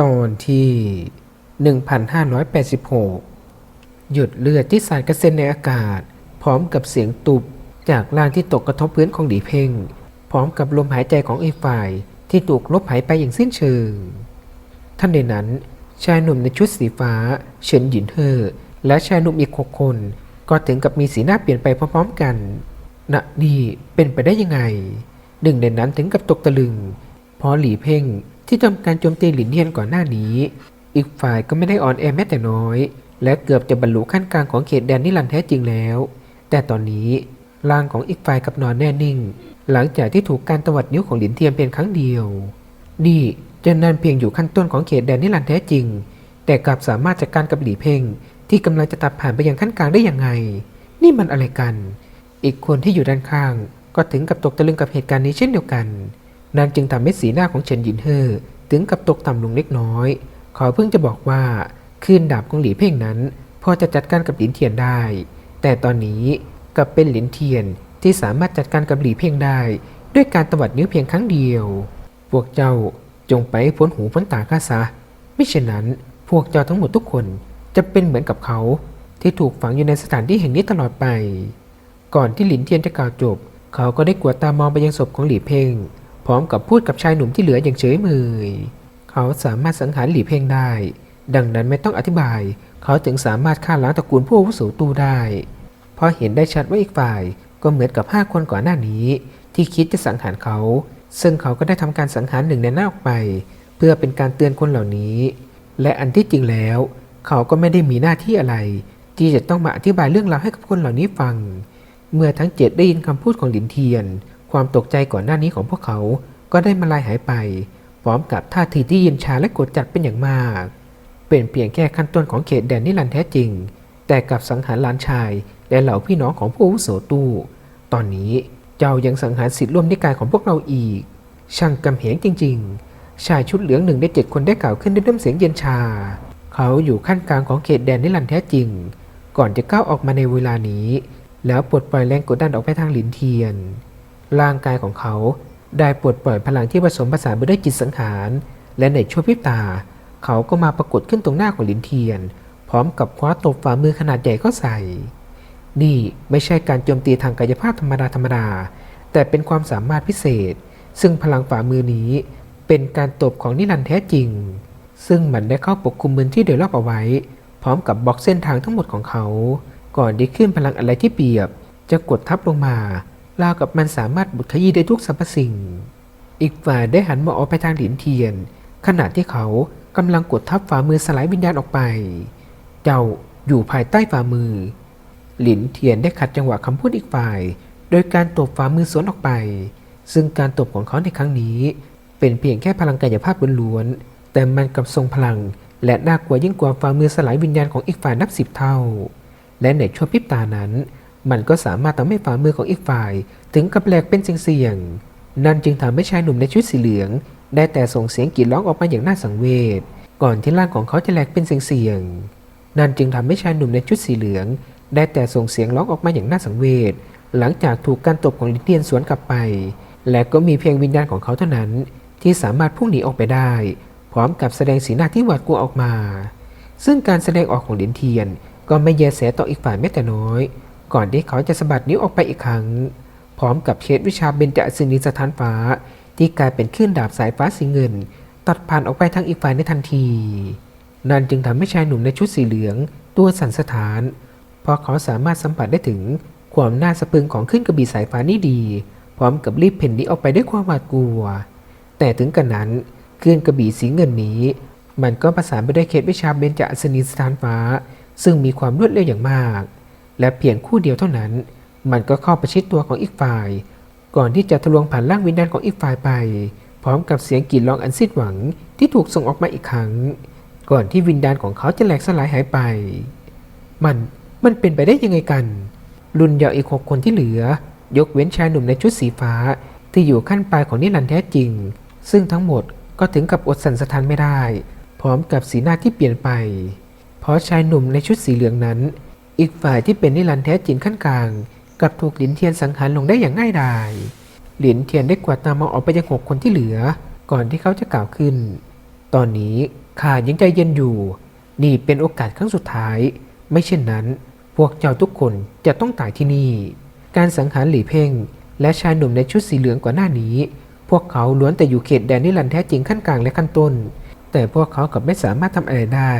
ตอนที่ 1586 หยุดเลือดที่สาดกระเซ็นในอากาศ พร้อมกับเสียงตุบจากล่างที่ตกกระทบพื้นของหลีเพ่ง พร้อมกับลมหายใจของอีฝ่ายที่ถูกลบหายไปอย่างสิ้นเชิง ท่านในนั้นชายหนุ่มในชุดสีฟ้า เฉินหยินเฮอและชายหนุ่มอีกหกคน ก็ถึงกับมีสีหน้าเปลี่ยนไปพร้อมๆกันณนี่เป็นไปได้ยังไง หนึ่งในนั้นถึงกับตกตะลึง เพราะหลีเพ่ง ที่ทำการโจมตีหลินเทียนก่อนหน้านี้ อีกฝ่ายก็ไม่ได้อ่อนแอแม้แต่น้อย และเกือบจะบรรลุขั้นกลางของเขตแดนนิรันแท้จริงแล้ว แต่ตอนนี้ร่างของอีกฝ่ายกับนอนแน่นิ่ง หลังจากที่ถูกการตวัดนิ้วของหลินเทียนเพียงครั้งเดียว นี่เจะนันเพียงอยู่ขั้นต้นของเขตแดนนิรันแท้จริง แต่กลับสามารถจัดการกับหลีเพ่งที่กำลังจะตัดผ่านไปยังขั้นกลางได้อยังไง นี่มันอะไรกัน อีกคนที่อยู่ด้านข้าง ก็ถึงกับตกตะลึงกับเหตุการณ์นี้เช่นเดียวกัน นั่นจึงทำให้สีหน้าของเฉินหยินเฮอถึงกับตกต่ำลงเล็กน้อย เขาเพิ่งจะบอกว่าคืนดาบของหลีเพ่งนั้น พอจะจัดการกับหลินเทียนได้ แต่ตอนนี้กลับเป็นหลินเทียนที่สามารถจัดการกับหลีเพ่งได้ ด้วยการตวัดนิ้วเพียงครั้งเดียว พวกเจ้าจงไปพ้นหูพ้นตาข้าซะไม่เช่นนั้นพวกเจ้าทั้งหมดทุกคนจะเป็นเหมือนกับเขาที่ถูกฝังอยู่ในสถานที่แห่งนี้ตลอดไป ก่อนที่หลินเทียนจะกล่าวจบ เขาก็ได้กวดตามองไปยังศพของหลีเพ่ง พร้อมกับพูดกับชายหนุ่มที่เหลืออย่างเฉยเมย เขาสามารถสังหารหลีเพ่งได้ ดังนั้นไม่ต้องอธิบาย เขาจึงสามารถฆ่าล้างตระกูลผู้อาวุโสตู้ได้ เพราะเห็นได้ชัดว่าอีกฝ่ายก็เหมือนกับห้าคนก่อนหน้านี้ ที่คิดจะสังหารเขา ซึ่งเขาก็ได้ทำการสังหารหนึ่งในหน้าออกไป เพื่อเป็นการเตือนคนเหล่านี้ และอันที่จริงแล้ว เขาก็ไม่ได้มีหน้าที่อะไร ที่จะต้องมาอธิบายเรื่องราวให้กับคนเหล่านี้ฟัง เมื่อทั้งเจ็ดได้ยินคำพูดของหลินเทียน ความตกใจก่อนหน้านี้ของพวกเขาก็ได้มาลายหายไป พร้อมกับท่าทีที่เย็นชาและกดจัดเป็นอย่างมาก เป็นเพียงแค่ขั้นต้นของเขตแดนนิรันแท้จริง แต่กับสังหารหลานชายและเหล่าพี่น้องของผู้อาวุโสตู้ ตอนนี้เจ้ายังสังหารสิทธิ์ร่วมนิกายของพวกเราอีก ช่างกำเหงจริง ๆ ชายชุดเหลืองหนึ่งในเจ็ดคนได้กล่าวขึ้นด้วยน้ำเสียงเย็นชา เขาอยู่ขั้นกลางของเขตแดนนิรันแท้จริง ก่อนจะก้าวออกมาในเวลานี้ แล้วปลดปล่อยแรงกดดันออกไปทางหลินเทียน ร่างกายของเขาได้ปลดปล่อยพลังที่ผสมผสานไปด้วยจิตสังหาร และในชั่วพริบตา เขาก็มาปรากฏขึ้นตรงหน้าของหลินเทียน พร้อมกับคว้าตบฝ่ามือขนาดใหญ่เข้าใส่ นี่ไม่ใช่การโจมตีทางกายภาพธรรมดาธรรมดา แต่เป็นความสามารถพิเศษ ซึ่งพลังฝ่ามือนี้ เป็นการตบของนิรันดร์แท้จริง ซึ่งมันได้เข้าปกคลุมพื้นที่โดยรอบเอาไว้ พร้อมกับบล็อกเส้นทางทั้งหมดของเขา ก่อนที่ขึ้นพลังอะไรที่เปียบ จะกดทับลงมา ราวกับมันสามารถบุดขยี้ได้ทุกสรรพสิ่ง อีกฝ่ายได้หันมาออกไปทางหลินเทียน ขณะที่เขากำลังกดทับฝ่ามือสลายวิญญาณออกไป เจ้าอยู่ภายใต้ฝ่ามือ หลินเทียนได้ขัดจังหวะคำพูดอีกฝ่าย โดยการตบฝ่ามือสวนออกไป ซึ่งการตบของเขาในครั้งนี้ เป็นเพียงแค่พลังกายภาพล้วนๆ แต่มันกับทรงพลัง และน่ากลัวยิ่งกว่าฝ่ามือสลายวิญญาณของอีกฝ่ายนับสิบเท่า และในช่วงพริบตานั้น มันก็สามารถทำให้ฝ่ามือของอีกฝ่าย ถึงกับแหลกเป็นเสียงๆนั่นจึงทำให้ชายหนุ่มในชุดสีเหลือง ได้แต่ส่งเสียงกรีดร้องออกมาอย่างน่าสังเวชก่อนที่ร่างของเขาจะแหลกเป็นเสียงๆนั่นจึงทำให้ชายหนุ่มในชุดสีเหลือง ได้แต่ส่งเสียงร้องออกมาอย่างน่าสังเวชหลังจากถูกการตบของลิเทียนสวนกลับไป และก็มีเพียงวิญญาณของเขาเท่านั้น ที่สามารถพุ่งหนีออกไปได้ พร้อมกับแสดงสีหน้าที่หวาดกลัวออกมา ซึ่งการแสดงออกของลินเทียนก็ไม่แยแสต่ออีกฝ่ายแม้แต่น้อย ก่อนที่เขาจะสะบัดนิ้วออกไปอีกครั้ง พร้อมกับเชดวิชาเบญจสินีสถานฟ้า ที่กลายเป็นคลื่นดาบสายฟ้าสีเงิน ตัดผ่านออกไปทางอีกฝ่ายในทันที นั่นจึงทำให้ชายหนุ่มในชุดสีเหลือง ตัวสั่นสะท้าน เพราะเขาสามารถสัมผัสได้ถึงความน่าสะพรึงของขึ้นกระบี่สายฟ้านี่ดี พร้อมกับรีบเพ่นนี้ออกไปด้วยความหวาดกลัว แต่ถึงกระนั้นคลื่นกระบี่สีเงินนี้ มันก็ประสานไปด้วยเขตวิชาเบญจสินีสถานฟ้า ซึ่งมีความรวดเร็วอย่างมาก และเพียงคู่เดียวเท่านั้น มันก็เข้าประชิดตัวของอีกฝ่าย ก่อนที่จะทะลวงผ่านร่างวิญญาณของอีกฝ่ายไป พร้อมกับเสียงกรีดร้องอันสิ้นหวังที่ถูกส่งออกมาอีกครั้ง ก่อนที่วิญญาณของเขาจะแหลกสลายหายไป มันมันเป็นไปได้ยังไงกัน รุนเยาวอีกหกคนที่เหลือ ยกเว้นชายหนุ่มในชุดสีฟ้า ที่อยู่ขั้นปลายของนิรันดร์แท้จริง ซึ่งทั้งหมดก็ถึงกับอดสั่นสะท้านไม่ได้ พร้อมกับสีหน้าที่เปลี่ยนไป เพราะชายหนุ่มในชุดสีเหลืองนั้น อีกฝ่ายที่เป็นนิรันดร์แท้จริงขั้นกลางกลับถูกหลินเทียนสังหารลงได้อย่างง่ายดายหลินเทียนได้กวาดตามองออกไปยังหกคนที่เหลือ ก่อนที่เขาจะกล่าวขึ้น ตอนนี้ข้ายังใจเย็นอยู่ นี่เป็นโอกาสครั้งสุดท้าย ไม่เช่นนั้น พวกเจ้าทุกคนจะต้องตายที่นี่ การสังหารหลี่เพ่ง และชายหนุ่มในชุดสีเหลืองก่อนหน้านี้ พวกเขาล้วนแต่อยู่เขตแดนนิรันดร์แท้จริงขั้นกลางและขั้นต้น แต่พวกเขากลับไม่สามารถทำอะไรได้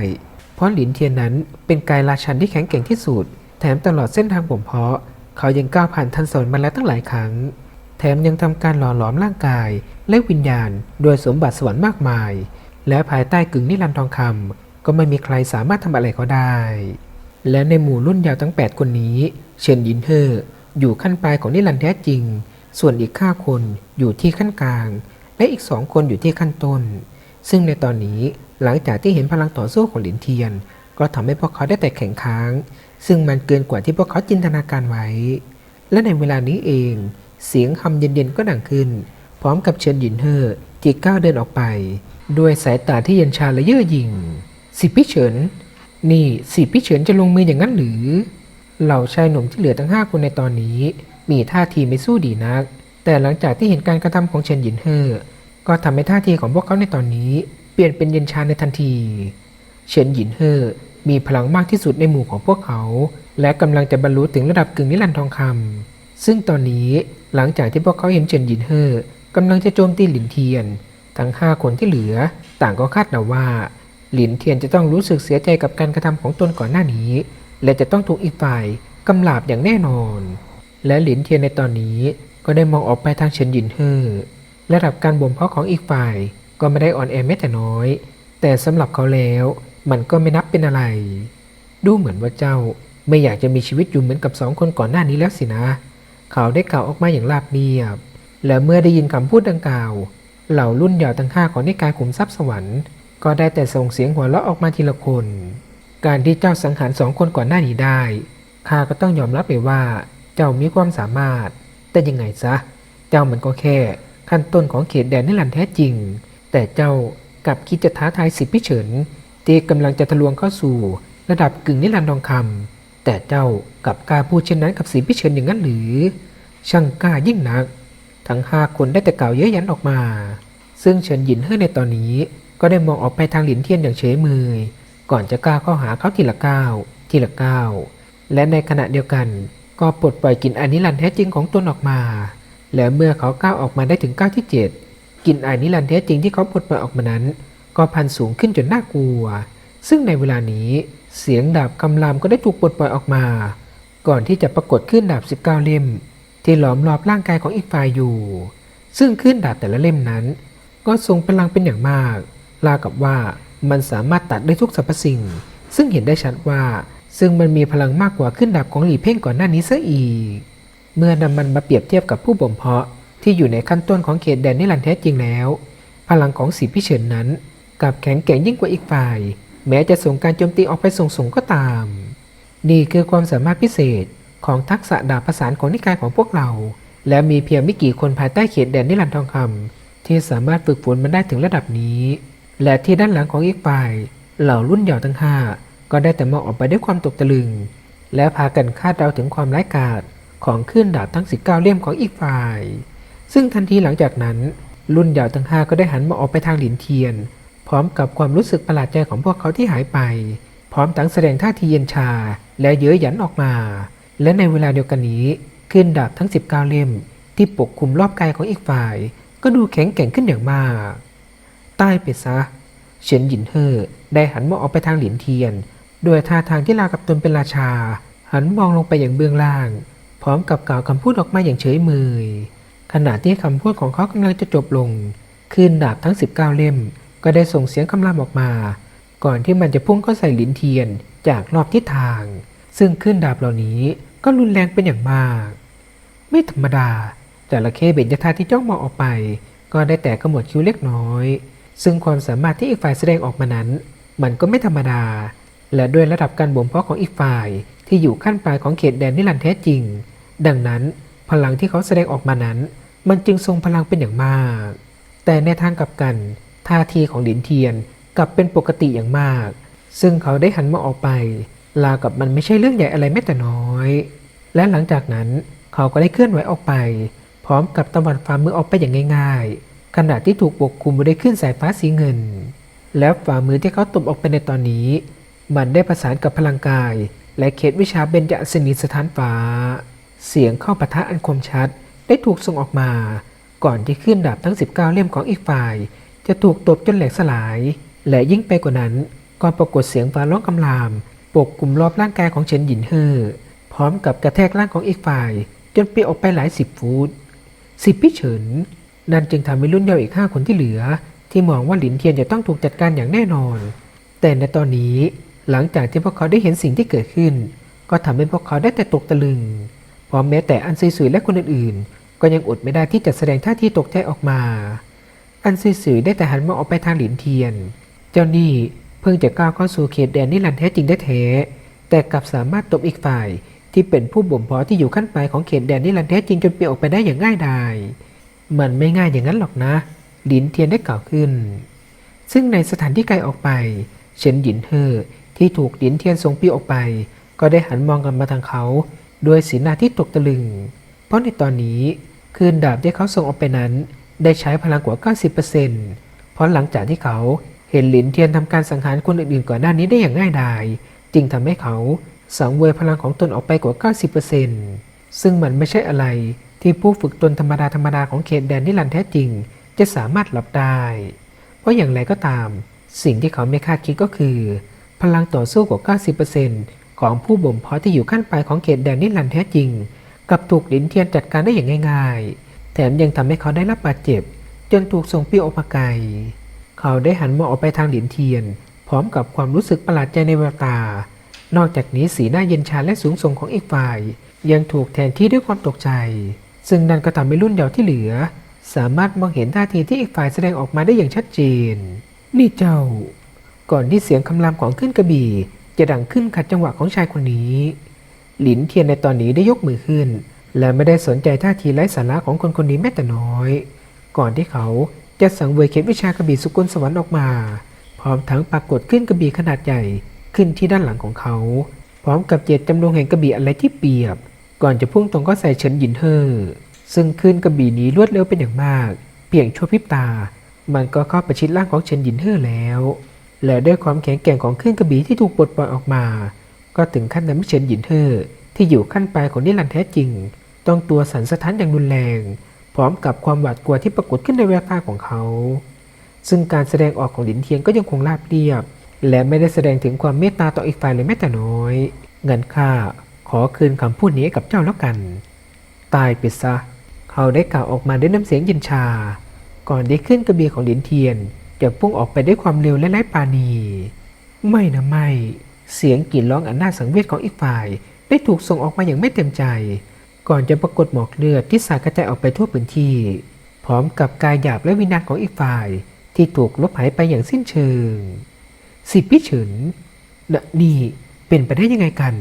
ราะหลินเทียนนั้นเป็นกายราชันที่แข็งแกร่งที่สุด แถมตลอดเส้นทางบ่มเพาะ เขายังก้าวผ่านทันสนมาแล้วตั้งหลายครั้ง แถมยังทำการหล่อหลอมร่างกาย และวิญญาณ โดยสมบัติสวรรค์มากมาย และภายใต้กึ่งนิรันดร์ทองคำก็ไม่มีใครสามารถทำอะไรเขาได้ และในหมู่รุ่นยาวทั้ง 8 คนนี้เฉินยินเฮออยู่ขั้นปลายของนิรันดร์แท้จริง ส่วนอีก5คนอยู่ที่ขั้นกลาง และอีกสองคนอยู่ที่ขั้นต้น ซึ่งในตอนนี้ หลังจากที่เห็นพลังต่อสู้ของหลินเทียน ก็ทำให้พวกเขาได้แต่แข่งค้าง ซึ่งมันเกินกว่าที่พวกเขาจินตนาการไว้ และในเวลานี้เอง เสียงคำเย็นๆก็ดังขึ้น พร้อมกับเชิญหยินเฮอจีก้าวเดินออกไป ด้วยสายตาที่เย็นชาและเย่อหยิ่งสิพี่เฉิน นี่สิพี่เฉินจะลงมืออย่างนั้นหรือ เหล่าชายหนุ่มที่เหลือทั้งห้าคนในตอนนี้ มีท่าทีไม่สู้ดีนัก แต่หลังจากที่เห็นการกระทำของเฉินหยินเฮอก็ทำให้ท่าทีของพวกเขาในตอนนี้ เปลี่ยนเป็นเย็นชาในทันที เฉินหยินเฮอมีพลังมากที่สุดในหมู่ของพวกเขา และกำลังจะบรรลุถึงระดับกึ่งนิรันดร์ทองคำซึ่งตอนนี้หลังจากที่พวกเขาเห็นเฉินหยินเฮอกำลังจะโจมตีหลินเทียน ทั้งห้าคนที่เหลือ ต่างก็คาดเดาว่า หลินเทียนจะต้องรู้สึกเสียใจกับการกระทำของตนก่อนหน้านี้ และจะต้องถูกอีกฝ่ายกำลาบอย่างแน่นอน และหลินเทียนในตอนนี้ก็ได้มองออกไปทางเฉินหยินเฮอระดับการบ่มเพาะของอีกฝ่าย ก็ไม่ได้อ่อนแอแม้แต่น้อย แต่สำหรับเขาแล้ว มันก็ไม่นับเป็นอะไร ดูเหมือนว่าเจ้าไม่อยากจะมีชีวิตอยู่เหมือนกับสองคนก่อนหน้านี้แล้วสินะ เขาได้กล่าวออกมาอย่างราบเรียบ และเมื่อได้ยินคำพูดดังกล่าว เหล่ารุ่นเยาวทั้งห้าของนิกายขุมทรัพย์สวรรค์ ก็ได้แต่ส่งเสียงหัวเราะออกมาทีละคน การที่เจ้าสังหารสองคนก่อนหน้านี้ได้ข้าก็ต้องยอมรับไปว่า เจ้ามีความสามารถ แต่ยังไงซะ เจ้ามันก็แค่ขั้นต้นของเขตแดนนิรันดร์แท้จริง แต่เจ้ากลับคิดจะท้าทายสิทธิพิเฉินที่กำลังจะทะลวงเข้าสู่ ระดับกึ่งนิรันดร์ทองคำแต่เจ้ากลับกล้าพูดเช่นนั้นกับสิทธิพิเฉินอย่างนั้นหรือ ช่างกล้ายิ่งนัก ทั้งห้าคนได้แต่กล่าวเย้ยยันออกมา ซึ่งเฉินหยินเฮ่อในตอนนี้ ก็ได้มองออกไปทางหลินเทียนอย่างเฉยเมยก่อนจะกล้าเข้าหาเขาทีละก้าวทีละก้าวและในขณะเดียวกันก็ปลดปล่อยกลิ่นอนิรันดร์แท้จริงของตนออกมา และเมื่อเขาก้าวออกมาได้ถึงก้าวที่เจ็ด กลิ่นอายนิรันดร์แท้จริงที่เขาปลดปล่อยออกมานั้น ก็พันสูงขึ้นจนน่ากลัว ซึ่งในเวลานี้เสียงดาบกำลามก็ได้ถูกปลดปล่อยออกมา ก่อนที่จะปรากฏขึ้นดาบ 19 เล่ม ที่หลอมรอบร่างกายของอีกฝ่ายอยู่ ซึ่งขึ้นดาบแต่ละเล่มนั้น ก็ทรงพลังเป็นอย่างมากราวกับว่ามันสามารถตัดได้ทุกสรรพสิ่ง ซึ่งเห็นได้ชัดว่า ซึ่งมันมีพลังมากกว่าขึ้นดาบของหลีเพ่งก่อนหน้านี้ซะอีก เมื่อนำมันมาเปรียบเทียบกับผู้บ่มเพาะ ที่อยู่ในขั้นต้นของเขตแดนนิรันดร์แท้จริงแล้ว พลังของสีพิเฉินนั้นกลับแข็งแกร่งยิ่งกว่าอีกฝ่าย แม้จะส่งการโจมตีออกไปส่งส่งก็ตาม นี่คือความสามารถพิเศษของทักษะดาบประสานของนิกายของพวกเรา และมีเพียงไม่กี่คนภายใต้เขตแดนนิรันดร์ทองคำที่สามารถฝึกฝนมันได้ถึงระดับนี้ และที่ด้านหลังของอีกฝ่าย เหล่ารุ่นเยาวทั้งห้าก็ได้แต่มองออกไปด้วยความตกตะลึง และพากันคาดเดาถึงความร้ายกาจของขึ้นดาบทั้ง 19 เล่มของอีกฝ่าย ซึ่งทันทีหลังจากนั้น รุ่นยาวทั้งห้าก็ได้หันมาออกไปทางหลินเทียน พร้อมกับความรู้สึกประหลาดใจของพวกเขาที่หายไป พร้อมทั้งแสดงท่าทีเย็นชา และเย้ยหยันออกมา และในเวลาเดียวกันนี้ขึ้นดาบทั้ง 19 เล่ม ที่ปกคลุมรอบกายของอีกฝ่าย ก็ดูแข็งแกร่งขึ้นอย่างมาก ใต้ไปซะเฉินหยินเฮอได้หันมองออกไปทางหลินเทียนด้วยท่าทางที่ราวกับตนเป็นราชา หันมองลงไปอย่างเบื้องล่าง พร้อมกับกล่าวคำพูดออกมาอย่างเฉยเมย ขณะที่คำพูดของเขากำลังจะจบลง คืนดาบทั้ง 19 เล่ม ก็ได้ส่งเสียงคำรามออกมา ก่อนที่มันจะพุ่งเข้าใส่หลินเทียนจากรอบทิศทาง ซึ่งขึ้นดาบเหล่านี้ก็รุนแรงเป็นอย่างมาก ไม่ธรรมดาแต่ละเคเบญจธาตุที่จ้องมองออกไป ก็ได้แต่ขมวดคิ้วเล็กน้อย ซึ่งความสามารถที่อีกฝ่ายแสดงออกมานั้น มันก็ไม่ธรรมดา และด้วยระดับการบ่มเพาะของอีกฝ่ายที่อยู่ขั้นปลายของเขตแดนนิรันแท้จริง ดังนั้น พลังที่เขาแสดงออกมานั้น มันจึงทรงพลังเป็นอย่างมาก แต่ในทางกลับกัน ท่าทีของหลินเทียนกลับเป็นปกติอย่างมาก ซึ่งเขาได้หันมาออกไปลากับมันไม่ใช่เรื่องใหญ่อะไรแม้แต่น้อย และหลังจากนั้นเขาก็ได้เคลื่อนไหวออกไป พร้อมกับตะวันฝ่ามือออกไปอย่างง่าย ๆ ขณะที่ถูกปกคลุมไปด้วยคลื่นสายฟ้าสีเงิน แล้วฝ่ามือที่เขาตบออกไปในตอนนี้ มันได้ประสานกับพลังกาย และเขตวิชาเบญจสนิสถานฟ้า เสียงเข้าปะทะอันคมชัดได้ถูกส่งออกมา ก่อนที่ขึ้นดาบทั้ง 19 เล่มของอีกฝ่าย จะถูกตบจนแหลกสลาย และยิ่งไปกว่านั้นก็ปรากฏเสียงฟ้าร้องคำรามปกกลุ่มรอบร่างกายของเฉินหยินเฮอพร้อมกับกระแทกร่างของอีกฝ่าย จนปลิวออกไปหลายสิบฟุตสิบพี่เฉินนั่นจึงทำให้รุ่นเยาว์อีกห้าคนที่เหลือ ที่มองว่าหลินเทียนจะต้องถูกจัดการอย่างแน่นอน แต่ในตอนนี้หลังจากที่พวกเขาได้เห็นสิ่งที่เกิดขึ้น ก็ทำให้พวกเขาได้แต่ตกตะลึง พราะแม้แต่อันซุยๆและคนอื่นๆ ก็ยังอดไม่ได้ที่จะแสดงท่าทีตกใจออกมา อันซุยๆได้แต่หันมองออกไปทางหลินเทียน เจ้านี่เพิ่งจะก้าวเข้าสู่เขตแดนนิรันดร์แท้จริงได้แท้ แต่กลับสามารถตบอีกฝ่ายที่เป็นผู้บ่มเพาะที่อยู่ขั้นปลายของเขตแดนนิรันดร์แท้จริงจนเปลี่ยนออกไปได้อย่างง่ายดายมันไม่ง่ายอย่างนั้นหรอกนะ หลินเทียนได้กล่าวขึ้น ซึ่งในสถานที่ไกลออกไป เฉินหยินเฮอที่ถูกหลินเทียนทรงปีออกไป ก็ได้หันมองกันมาทางเขา ด้วยสีหน้าที่ตกตะลึง เพราะในตอนนี้คืนดาบที่เขาส่งออกไปนั้น ได้ใช้พลังกว่า 90%เพราะหลังจากที่เขาเห็นหลินเทียนทำการสังหารคนอื่นๆก่อนหน้านี้ได้อย่างง่ายดาย จึงทำให้เขาสังเวยพลังของตนออกไปกว่า 90%ซึ่งมันไม่ใช่อะไรที่ผู้ฝึกตนธรรมดาธรรมดาของเขตแดนนิรันแท้จริง จะสามารถรับได้ เพราะอย่างไรก็ตาม สิ่งที่เขาไม่คาดคิดก็คือ พลังต่อสู้กว่า 90% ของผู้บ่มเพาะที่อยู่ขั้นปลายของเขตแดนนิรันแท้จริง กับถูกหลินเทียนจัดการได้อย่างง่าย ๆ แถมยังทำให้เขาได้รับบาดเจ็บ จนถูกส่งปีออกมาไกล เขาได้หันมองออกไปทางหลินเทียน พร้อมกับความรู้สึกประหลาดใจในแววตา นอกจากนี้สีหน้าเย็นชาและสูงส่งของอีกฝ่าย ยังถูกแทนที่ด้วยความตกใจ ซึ่งนั่นก็ทำให้รุ่นเยาว์ที่เหลือ สามารถมองเห็นท่าทีที่อีกฝ่ายแสดงออกมาได้อย่างชัดเจน นี่เจ้า ก่อนที่เสียงคำรามของขึ้นกระบี่ จะดังขึ้นขัดจังหวะของชายคนนี้ หลินเทียนในตอนนี้ได้ยกมือขึ้น และไม่ได้สนใจท่าทีไร้สาระของคนคนนี้แม้แต่น้อย ก่อนที่เขาจะสังเวยเข็มวิชากระบี่สุกลสวรรค์ออกมา พร้อมทั้งปรากฏขึ้นกระบี่ขนาดใหญ่ขึ้นที่ด้านหลังของเขา พร้อมกับเจตจำลองแห่งกระบี่อะไรที่เปียบ ก่อนจะพุ่งตรงก็ใส่เฉินหยินเฮอซึ่งขึ้นกระบี่นี้รวดเร็วเป็นอย่างมาก เพียงชั่วพริบตา มันก็เข้าประชิดร่างของเฉินหยินเฮอแล้ว และด้วยความแข็งแกร่งของเคลื่อนกระบี่ที่ถูกปลดปล่อยออกมา ก็ถึงขั้นทำเฉินหยินเฮอที่อยู่ขั้นปลายของนิรันดร์แท้จริง ต้องตัวสั่นสะท้านอย่างรุนแรง พร้อมกับความหวาดกลัวที่ปรากฏขึ้นในแววตาของเขา ซึ่งการแสดงออกของหลินเทียนก็ยังคงราบเรียบ และไม่ได้แสดงถึงความเมตตาต่ออีกฝ่ายเลยแม้แต่น้อย เงินค่า ขอคืนคำพูดนี้กับเจ้าแล้วกัน ตายไปซะ เขาได้กล่าวออกมาด้วยน้ำเสียงเย็นชา ก่อนได้ขึ้นกระเบียของหลินเทียน จะพุ่งออกไปด้วยความเร็วและไร้ปาณี ไม่นะไม่ เสียงกรี่ร้องอันน่าสังเวชของอีกฝ่าย ได้ถูกส่งออกมาอย่างไม่เต็มใจ ก่อนจะปรากฏหมอกเลือดที่สาดกระจายออกไปทั่วพื้นที่ พร้อมกับกายหยาบและวิญญาณของอีกฝ่ายที่ถูกลบหายไปอย่างสิ้นเชิง สิบพี่เฉินนะนี่เป็นไปได้ยังไงกัน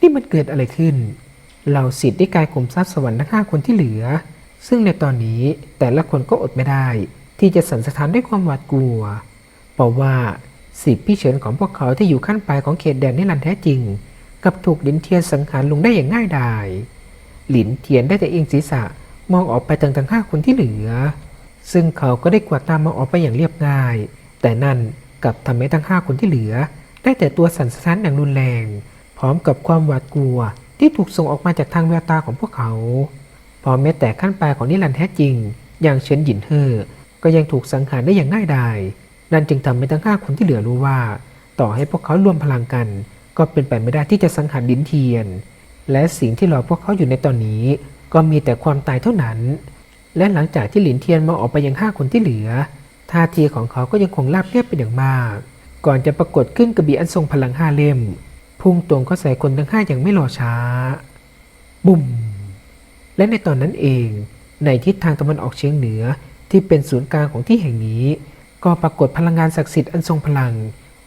นี่มันเกิดอะไรขึ้น เราสิทธิ์ได้กายข่มทรัพย์สวรรค์ทั้งห้าคนที่เหลือ ซึ่งในตอนนี้แต่ละคนก็อดไม่ได้ ที่จะสั่นสะท้านด้วยความหวาดกลัว เพราะว่าสิบพี่เฉินของพวกเขาที่อยู่ขั้นปลายของเขตแดนนิรันดร์แท้จริง กับถูกหลินเทียนสังหารลงได้อย่างง่ายดายหลินเทียนได้แต่เอียงศีรษะมองออกไปทางทั้งห้าคนที่เหลือ ซึ่งเขาก็ได้กวาดตามมองออกไปอย่างเรียบง่าย แต่นั่นกลับทำให้ทั้งห้าคนที่เหลือ ได้แต่ตัวสั่นสะท้านอย่างรุนแรง พร้อมกับความหวาดกลัวที่ถูกส่งออกมาจากทางแววตาของพวกเขา พอแม้แต่ขั้นปลายของนิรันดร์แท้จริง อย่างเฉินหยินเฮอ ก็ยังถูกสังหารได้อย่างง่ายดาย นั่นจึงทำให้ทั้งห้าคนที่เหลือรู้ว่า ต่อให้พวกเขารวมพลังกัน ก็เป็นไปไม่ได้ที่จะสังหารดินเทียน และสิ่งที่รอพวกเขาอยู่ในตอนนี้ ก็มีแต่ความตายเท่านั้น และหลังจากที่หลินเทียนมองออกไปยังห้าคนที่เหลือ ท่าทีของเขาก็ยังคงราบเรียบเป็นอย่างมาก ก่อนจะปรากฏขึ้นกระบี่อันทรงพลังห้าเล่ม พุ่งตรงเข้าใส่คนทั้งห้าอย่างไม่รอช้า บุ่มและในตอนนั้นเอง ในทิศทางตะวันออกเฉียงเหนือ ที่เป็นศูนย์กลางของที่แห่งนี้ ก็ปรากฏพลังงานศักดิ์สิทธิ์อันทรงพลัง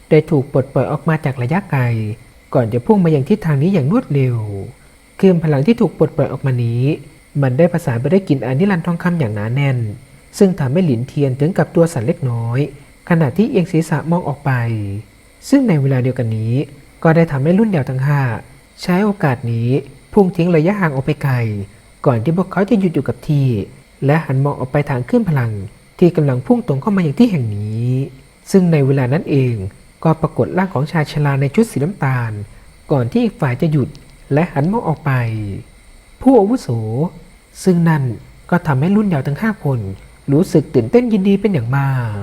ได้ถูกปลดปล่อยออกมาจากระยะไกล ก่อนจะพุ่งมาอย่างทิศทางนี้อย่างรวดเร็วคลื่นพลังที่ถูกปลดปล่อยออกมานี้ มันได้ประสานไปได้กลิ่นอนิรันทองคำอย่างหนาแน่น ซึ่งทำให้หลินเทียนถึงกับตัวสั่นเล็กน้อย ขณะที่เอียงศีรษะมองออกไป ซึ่งในเวลาเดียวกันนี้ ก็ได้ทำให้รุ่นเดาวทั้งห้าใช้โอกาสนี้พุ่งทิ้งระยะห่างออกไปไกล ก่อนที่พวกเขาจะหยุดอยู่กับที่ และหันมองออกไปทางขึ้นพลังที่กำลังพุ่งตรงเข้ามาอย่างที่แห่งนี้ ซึ่งในเวลานั้นเองก็ปรากฏร่างของชายชราในชุดสีน้ำตาล ก่อนที่อีกฝ่ายจะหยุดและหันมองออกไป ผู้อาวุโส ซึ่งนั่นก็ทำให้รุ่นเยาวทั้งห้าคนรู้สึกตื่นเต้นยินดีเป็นอย่างมาก